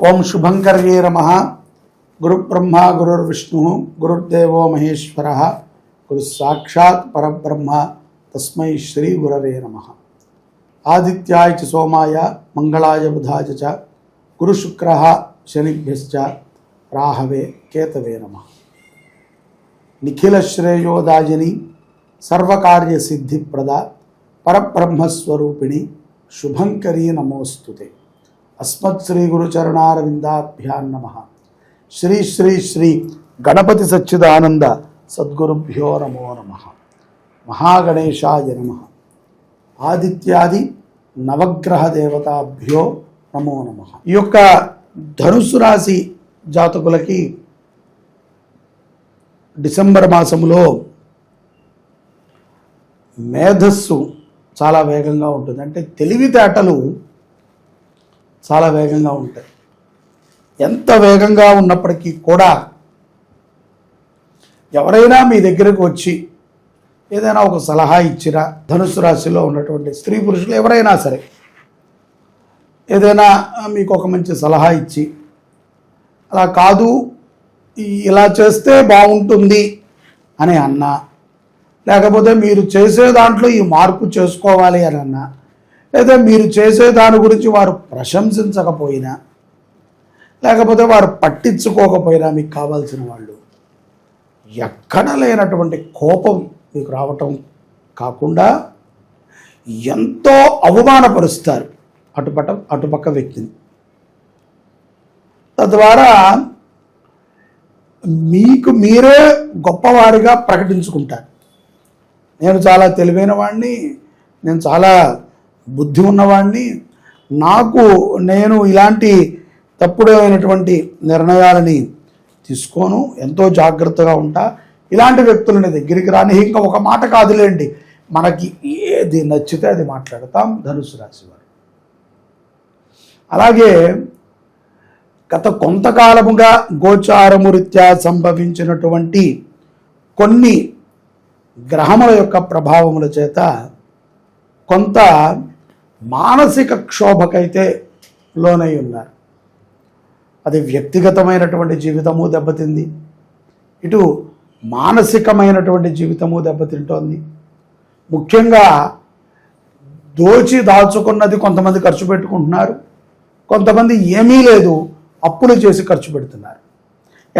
ओम शुभंकर नम। गुरु ब्रह्मा गुरुर्विष्णु, गुरुर्देव महेश्वर। गुरु साक्षात् परब्रह्म। तस्म श्री गुरव नम आदि सोमाय, मंगलाय, बुधाय च, गुरुशुक्र शनिभ्य राहवे, केतवे नम। निखिलश्रेयोदायिनी, सर्वकार्यसिद्धिप्रदा, परब्रह्मस्वरूपिणी, शुभंकरी नमोस्तुते అస్మత్ శ్రీ గురుచరణారవిందాభ్యాన్ నమ. శ్రీ శ్రీ శ్రీ గణపతి సచ్చిదానంద సద్గురుభ్యో నమో నమ. మహాగణేశాయ నమ. ఆదిత్యాది నవగ్రహ దేవతాభ్యో నమో నమ. ఈ యొక్క ధనుసు రాశి జాతకులకి డిసెంబర్ మాసంలో మేధస్సు చాలా వేగంగా ఉంటుంది. అంటే తెలివితేటలు చాలా వేగంగా ఉంటాయి. ఎంత వేగంగా ఉన్నప్పటికీ కూడా ఎవరైనా మీ దగ్గరకు వచ్చి ఏదైనా ఒక సలహా ఇచ్చినా ధనుసు రాశిలో ఉన్నటువంటి స్త్రీ పురుషులు ఎవరైనా సరే ఏదైనా మీకు ఒక మంచి సలహా ఇచ్చి అలా కాదు ఇలా చేస్తే బాగుంటుంది అని అన్నా లేకపోతే మీరు చేసే దాంట్లో ఈ మార్పు చేసుకోవాలి అని అన్నా లేదా మీరు చేసే దాని గురించి వారు ప్రశంసించకపోయినా లేకపోతే వారు పట్టించుకోకపోయినా మీకు కావాల్సిన వాళ్ళు ఎక్కడ లేనటువంటి కోపం మీకు రావటం కాకుండా ఎంతో అవమానపరుస్తారు అటుపట అటుపక్క వ్యక్తిని. తద్వారా మీకు మీరే గొప్పవారిగా ప్రకటించుకుంటారు. నేను చాలా తెలివైన వాడిని నేను చాలా బుద్ధి ఉన్నవాడిని నాకు నేను ఇలాంటి తప్పుడైనటువంటి నిర్ణయాలని తీసుకోను. ఎంతో జాగ్రత్తగా ఉంటా. ఇలాంటి వ్యక్తులని దగ్గరికి రాని. ఇంకా ఒక మాట కాదులేండి. మనకి ఏది నచ్చితే అది మాట్లాడతాం. ధనుసు రాశి వారు. అలాగే గత కొంతకాలముగా గోచారము రీత్యా సంభవించినటువంటి కొన్ని గ్రహముల యొక్క ప్రభావముల చేత కొంత మానసిక క్షోభకైతే లోనై ఉన్నారు. అది వ్యక్తిగతమైనటువంటి జీవితము దెబ్బతింది. ఇటు మానసికమైనటువంటి జీవితము దెబ్బతింటోంది. ముఖ్యంగా దోచి దాచుకున్నది కొంతమంది ఖర్చు పెట్టుకుంటున్నారు. కొంతమంది ఏమీ లేదు అప్పులు చేసి ఖర్చు పెడుతున్నారు.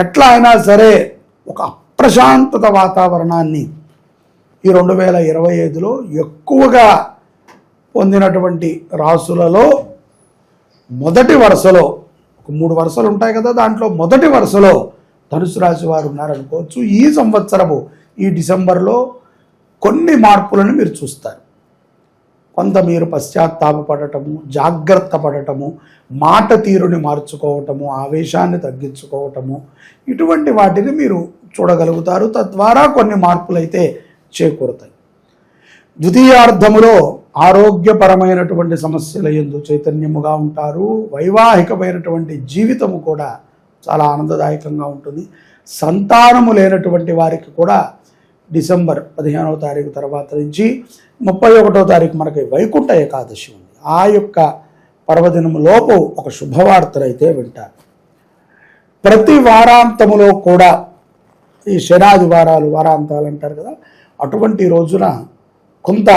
ఎట్లా అయినా సరే ఒక అప్రశాంతత వాతావరణాన్ని ఈ రెండు వేల ఇరవై ఐదులో ఎక్కువగా పొందినటువంటి రాసులలో మొదటి వరుసలో ఒక మూడు వరుసలు ఉంటాయి కదా దాంట్లో మొదటి వరుసలో ధనుసు రాశి వారు ఉన్నారనుకోవచ్చు. ఈ సంవత్సరము ఈ డిసెంబర్లో కొన్ని మార్పులను మీరు చూస్తారు. కొంత మీరు పశ్చాత్తాపడటము జాగ్రత్త పడటము మాట తీరుని మార్చుకోవటము ఆవేశాన్ని తగ్గించుకోవటము ఇటువంటి వాటిని మీరు చూడగలుగుతారు. తద్వారా కొన్ని మార్పులు అయితే చేకూరుతాయి. ద్వితీయార్థములో ఆరోగ్యపరమైనటువంటి సమస్యల ఎందు చైతన్యముగా ఉంటారు. వైవాహికమైనటువంటి జీవితము కూడా చాలా ఆనందదాయకంగా ఉంటుంది. సంతానము లేనటువంటి వారికి కూడా డిసెంబర్ పదిహేనవ తారీఖు తర్వాత నుంచి ముప్పై ఒకటో తారీఖు మనకి వైకుంఠ ఏకాదశి ఉంది. ఆ యొక్క పర్వదినము లోపు ఒక శుభవార్తలైతే వింటారు. ప్రతి వారాంతములో కూడా ఈ శనాది వారాలు వారాంతాలు అంటారు కదా అటువంటి రోజున కొంత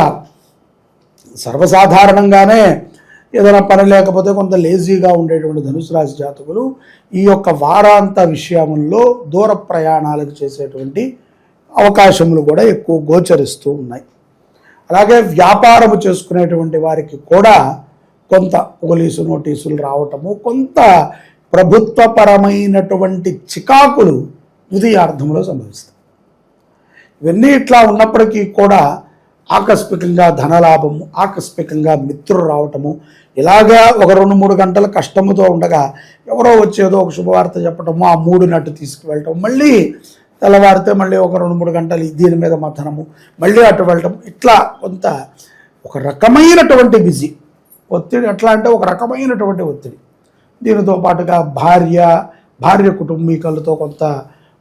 సర్వసాధారణంగానే ఏదైనా పని లేకపోతే కొంత లేజీగా ఉండేటువంటి ధనుసు రాశి జాతకులు ఈ యొక్క వారాంత విషయంలో దూర ప్రయాణాలకు చేసేటువంటి అవకాశములు కూడా ఎక్కువ గోచరిస్తూ ఉన్నాయి. అలాగే వ్యాపారము చేసుకునేటువంటి వారికి కూడా కొంత పోలీసు నోటీసులు రావటము కొంత ప్రభుత్వపరమైనటువంటి చికాకులు ద్వితీయార్థంలో సంభవిస్తాయి. ఇవన్నీ ఇట్లా ఉన్నప్పటికీ కూడా ఆకస్మికంగా ధనలాభము ఆకస్మికంగా మిత్రులు రావటము ఇలాగా ఒక రెండు మూడు గంటల కష్టముతో ఉండగా ఎవరో వచ్చేదో ఒక శుభవార్త చెప్పటము ఆ మూడు నట్టు తీసుకువెళ్ళటం మళ్ళీ తెల్లవారితే మళ్ళీ ఒక రెండు మూడు గంటలు దీని మీద మథనము మళ్ళీ అటు వెళ్ళటం ఇట్లా కొంత ఒక రకమైనటువంటి బిజీ. ఒత్తిడి ఎట్లా అంటే ఒక రకమైనటువంటి ఒత్తిడి. దీనితో పాటుగా భార్య భార్య కుటుంబీకులతో కొంత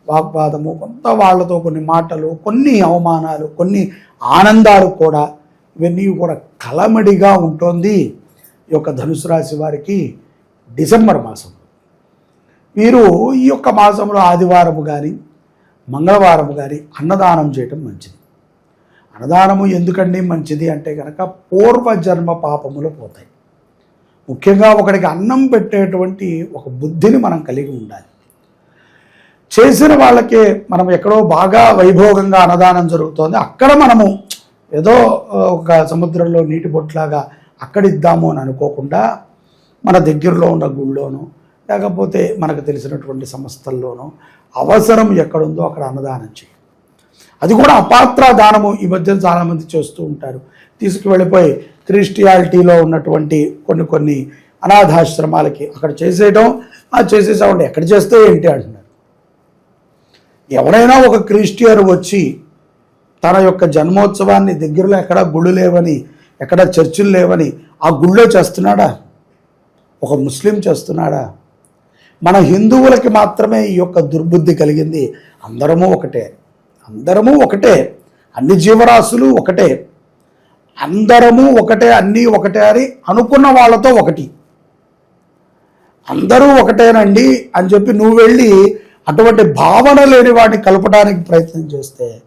వాగ్వాదము కొంత వాళ్ళతో కొన్ని మాటలు కొన్ని అవమానాలు కొన్ని ఆనందాలు కూడా ఇవన్నీ కూడా కలమడిగా ఉంటుంది ఈ యొక్క ధనుసు రాశి వారికి డిసెంబర్ మాసం వీరు ఈ యొక్క మాసంలో ఆదివారము కానీ మంగళవారము కానీ అన్నదానం చేయటం మంచిది. అన్నదానము ఎందుకండి మంచిది అంటే కనుక పూర్వజన్మ పాపములు పోతాయి. ముఖ్యంగా ఒకడికి అన్నం పెట్టేటువంటి ఒక బుద్ధిని మనం కలిగి ఉండాలి. చేసిన వాళ్ళకే మనం ఎక్కడో బాగా వైభోగంగా అన్నదానం జరుగుతోంది. అక్కడ మనము ఏదో ఒక సముద్రంలో నీటి బొట్లాగా అక్కడ ఇద్దాము అని అనుకోకుండా మన దగ్గరలో ఉన్న గుళ్ళోనూ లేకపోతే మనకు తెలిసినటువంటి సంస్థల్లోనూ అవసరం ఎక్కడుందో అక్కడ అన్నదానం చేయాలి అది కూడా అపాత్ర దానము ఈ మధ్య చాలామంది చేస్తూ ఉంటారు. తీసుకువెళ్ళిపోయి క్రిస్టియాలిటీలో ఉన్నటువంటి కొన్ని కొన్ని అనాథాశ్రమాలకి అక్కడ చేసేయడం ఆ చేసేసామండి ఎక్కడ చేస్తే ఏంటి అంటున్నారు. ఎవరైనా ఒక క్రిస్టియన్ వచ్చి తన యొక్క జన్మోత్సవాన్ని దగ్గరలో ఎక్కడ గుళ్ళు లేవని ఎక్కడ చర్చిలు లేవని ఆ గుళ్ళో చేస్తున్నాడా? ఒక ముస్లిం చేస్తున్నాడా? మన హిందువులకి మాత్రమే ఈ యొక్క దుర్బుద్ధి కలిగింది. అందరము ఒకటే. అందరము ఒకటే. అన్ని జీవరాశులు ఒకటే. అందరము ఒకటే అన్నీ ఒకటే అని అనుకున్న వాళ్ళతో ఒకటి. అందరూ ఒకటేనండి అని చెప్పి నువ్వు వెళ్ళి అటువంటి భావన లేని వాడిని కలపడానికి ప్రయత్నం చేస్తే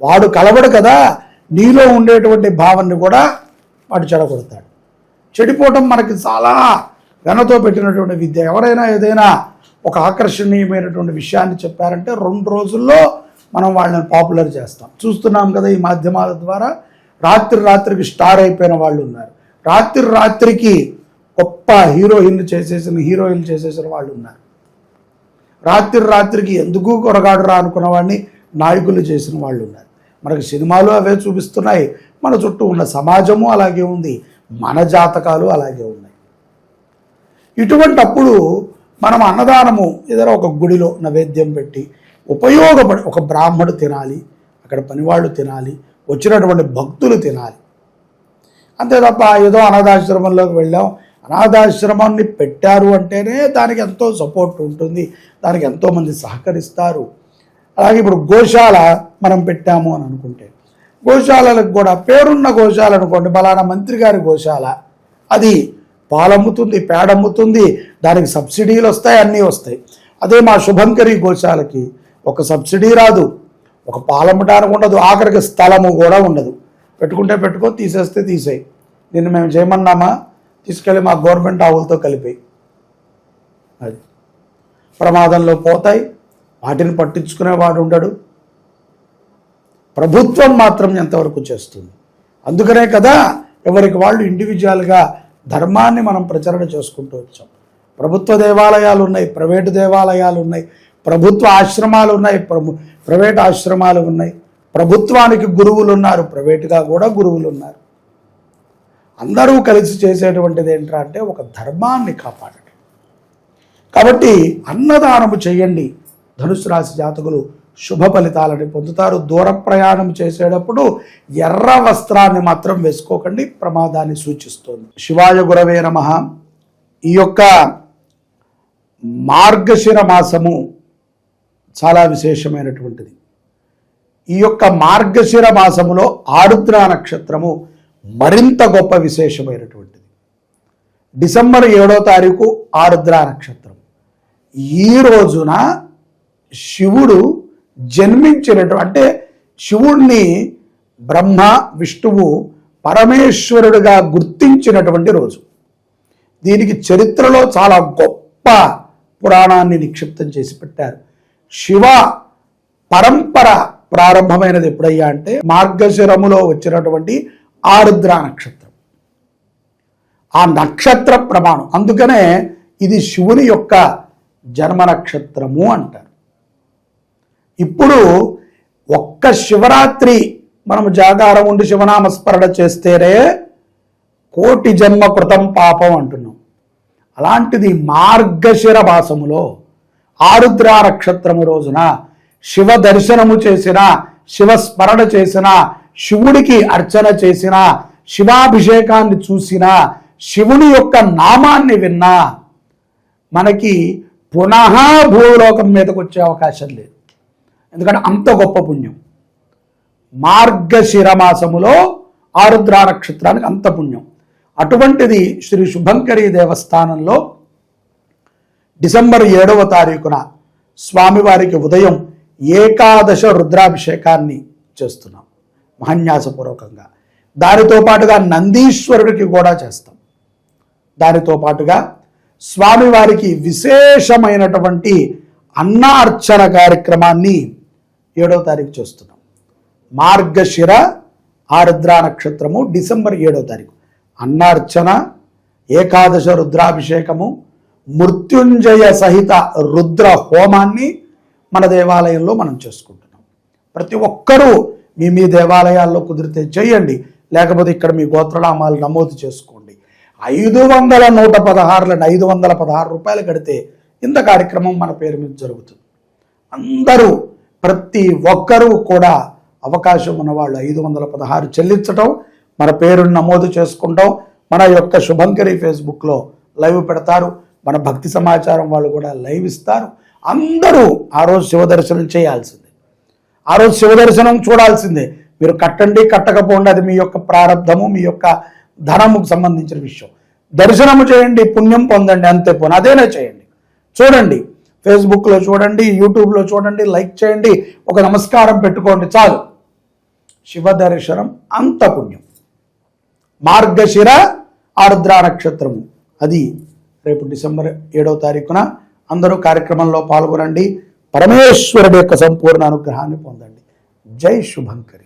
వాడు కలవడు కదా నీలో ఉండేటువంటి భావనని కూడా వాడు చెడగొడతాడు. చెడిపోవటం మనకి చాలా ఘనతో పెట్టినటువంటి విద్య. ఎవరైనా ఏదైనా ఒక ఆకర్షణీయమైనటువంటి విషయాన్ని చెప్పారంటే రెండు రోజుల్లో మనం వాళ్ళని పాపులర్ చేస్తాం. చూస్తున్నాం కదా ఈ మాధ్యమాల ద్వారా రాత్రి రాత్రికి స్టార్ అయిపోయిన వాళ్ళు ఉన్నారు. రాత్రి రాత్రికి గొప్ప హీరోయిన్లు చేసేసిన హీరోయిన్లు చేసేసిన వాళ్ళు ఉన్నారు. రాత్రి రాత్రికి ఎందుకు కొరగాడు రా అనుకున్నవాడిని నాయకులు చేసిన వాళ్ళు ఉన్నారు. మనకి సినిమాలు అవే చూపిస్తున్నాయి. మన చుట్టూ ఉన్న సమాజము అలాగే ఉంది. మన జాతకాలు అలాగే ఉన్నాయి. ఇటువంటి అప్పుడు మనం అన్నదానము ఏదైనా ఒక గుడిలో నైవేద్యం పెట్టి ఉపయోగపడి ఒక బ్రాహ్మడు తినాలి అక్కడ పనివాళ్ళు తినాలి వచ్చినటువంటి భక్తులు తినాలి. అంతే తప్ప ఏదో అనాథాశ్రమంలోకి వెళ్ళాం అనాథాశ్రమాన్ని పెట్టారు అంటేనే దానికి ఎంతో సపోర్ట్ ఉంటుంది దానికి ఎంతోమంది సహకరిస్తారు. అలాగే ఇప్పుడు గోశాల మనం పెట్టాము అని అనుకుంటే గోశాలలకు కూడా పేరున్న గోశాల అనుకోండి బలానా మంత్రి గారి గోశాల అది పాలమ్ముతుంది పేడమ్ముతుంది దానికి సబ్సిడీలు వస్తాయి అన్నీ వస్తాయి. అదే మా శుభంకరి గోశాలకి ఒక సబ్సిడీ రాదు ఒక పాలమ్మటానికి ఉండదు ఆఖరికి స్థలము కూడా ఉండదు. పెట్టుకుంటే పెట్టుకో తీసేస్తే తీసేయి. నిన్ను మేము చేయమన్నామా? తీసుకెళ్ళి మా గవర్నమెంట్ ఆవులతో కలిపి. అది. ప్రమాదంలో పోతాయి. వాటిని పట్టించుకునేవాడు ఉండడు. ప్రభుత్వం మాత్రం ఎంతవరకు చేస్తుంది? అందుకనే కదా ఎవరికి వాళ్ళు ఇండివిజువల్గా ధర్మాన్ని మనం ప్రచరణ చేసుకుంటూ వచ్చాం. ప్రభుత్వ దేవాలయాలు ఉన్నాయి ప్రైవేటు దేవాలయాలు ఉన్నాయి ప్రభుత్వ ఆశ్రమాలు ఉన్నాయి ప్రభు ప్రైవేట్ ఆశ్రమాలు ఉన్నాయి. ప్రభుత్వానికి గురువులు ఉన్నారు ప్రైవేటుగా కూడా గురువులు ఉన్నారు అందరూ కలిసి చేసేటువంటిది ఏంట్రా అంటే ఒక ధర్మాన్ని కాపాడటం కాబట్టి అన్నదానము చేయండి. ధనుసు రాశి జాతకులు శుభ ఫలితాలని పొందుతారు. దూర ప్రయాణం చేసేటప్పుడు ఎర్ర వస్త్రాన్ని మాత్రం వేసుకోకండి. ప్రమాదాన్ని సూచిస్తోంది. శివాయ గురవే నమ. ఈ యొక్క మార్గశిర మాసము చాలా విశేషమైనటువంటిది. ఈ యొక్క మార్గశిర మాసములో ఆరుద్ర నక్షత్రము మరింత గొప్ప విశేషమైనటువంటిది. డిసెంబర్ ఏడో తారీఖు ఆరుద్ర నక్షత్రం. ఈ రోజున శివుడు జన్మించినటువంటి అంటే శివుణ్ణి బ్రహ్మ విష్ణువు పరమేశ్వరుడిగా గుర్తించినటువంటి రోజు. దీనికి చరిత్రలో చాలా గొప్ప పురాణాన్ని నిక్షిప్తం చేసి పెట్టారు. శివ పరంపర ప్రారంభమైనది ఎప్పుడయ్యా అంటే మార్గశిరములో వచ్చినటువంటి ఆరుద్ర నక్షత్రం. ఆ నక్షత్ర ప్రమాణం. అందుకనే ఇది శివుని యొక్క జన్మ నక్షత్రము అంటారు. ఇప్పుడు ఒక్క శివరాత్రి మనము జాగారం ఉండి శివనామస్మరణ చేస్తేనే కోటి జన్మ కృతం పాపం అంటున్నాం. అలాంటిది మార్గశిర మాసములో ఆరుద్ర నక్షత్రము రోజున శివ దర్శనము చేసిన శివ స్మరణ చేసిన శివుడికి అర్చన చేసిన శివాభిషేకాన్ని చూసిన శివుని యొక్క నామాన్ని విన్నా మనకి పునః భూలోకం మీదకి వచ్చే అవకాశం లేదు. ఎందుకంటే అంత గొప్ప పుణ్యం. మార్గశిర మాసములో ఆరుద్ర నక్షత్రానికి అంత పుణ్యం. అటువంటిది శ్రీ శుభంకరి దేవస్థానంలో డిసెంబర్ ఏడవ తారీఖున స్వామివారికి ఉదయం ఏకాదశ రుద్రాభిషేకాన్ని చేస్తున్నాం. మహన్యాసపూర్వకంగా. దానితో పాటుగా నందీశ్వరుడికి కూడా చేస్తాం. దానితో పాటుగా స్వామివారికి విశేషమైనటువంటి అన్నార్చన కార్యక్రమాన్ని ఏడవ తారీఖు చేస్తున్నాం. మార్గశిర ఆరుద్ర నక్షత్రము డిసెంబర్ ఏడవ తారీఖు. అన్నార్చన ఏకాదశ రుద్రాభిషేకము మృత్యుంజయ సహిత రుద్ర హోమాన్ని మన దేవాలయంలో మనం చేసుకుంటున్నాం. ప్రతి ఒక్కరూ మీ మీ దేవాలయాల్లో కుదిరితే చేయండి. లేకపోతే ఇక్కడ మీ గోత్రనామాలు నమోదు చేసుకోండి. ఐదు వందల నూట పదహారులను ఐదు వందల పదహారు రూపాయలు కడితే ఇంత కార్యక్రమం మన పేరు మీద జరుగుతుంది. అందరూ ప్రతి ఒక్కరూ కూడా అవకాశం ఉన్న వాళ్ళు ఐదు వందల పదహారు చెల్లించటం మన పేరుని నమోదు చేసుకుంటాం మన యొక్క శుభంకరి ఫేస్బుక్లో లైవ్ పెడతారు మన భక్తి సమాచారం వాళ్ళు కూడా లైవ్ ఇస్తారు. అందరూ ఆ రోజు శివ దర్శనం చేయాల్సింది. ఆ రోజు శివ దర్శనం చూడాల్సిందే. మీరు కట్టండి కట్టకపోండి అది మీ యొక్క ప్రారంధము మీ యొక్క ధనముకు సంబంధించిన విషయం. దర్శనము చేయండి పుణ్యం పొందండి అంతే పోను. అదేనే చేయండి. చూడండి. ఫేస్బుక్లో చూడండి యూట్యూబ్లో చూడండి లైక్ చేయండి ఒక నమస్కారం పెట్టుకోండి చాలు. శివ దర్శనం అంత పుణ్యం. మార్గశిర ఆర్ద్ర నక్షత్రము. అది రేపు డిసెంబర్ ఏడవ తారీఖున. అందరూ కార్యక్రమంలో పాల్గొనండి. పరమేశ్వరుడు యొక్క సంపూర్ణ అనుగ్రహాన్ని పొందండి. జై శుభంకరి.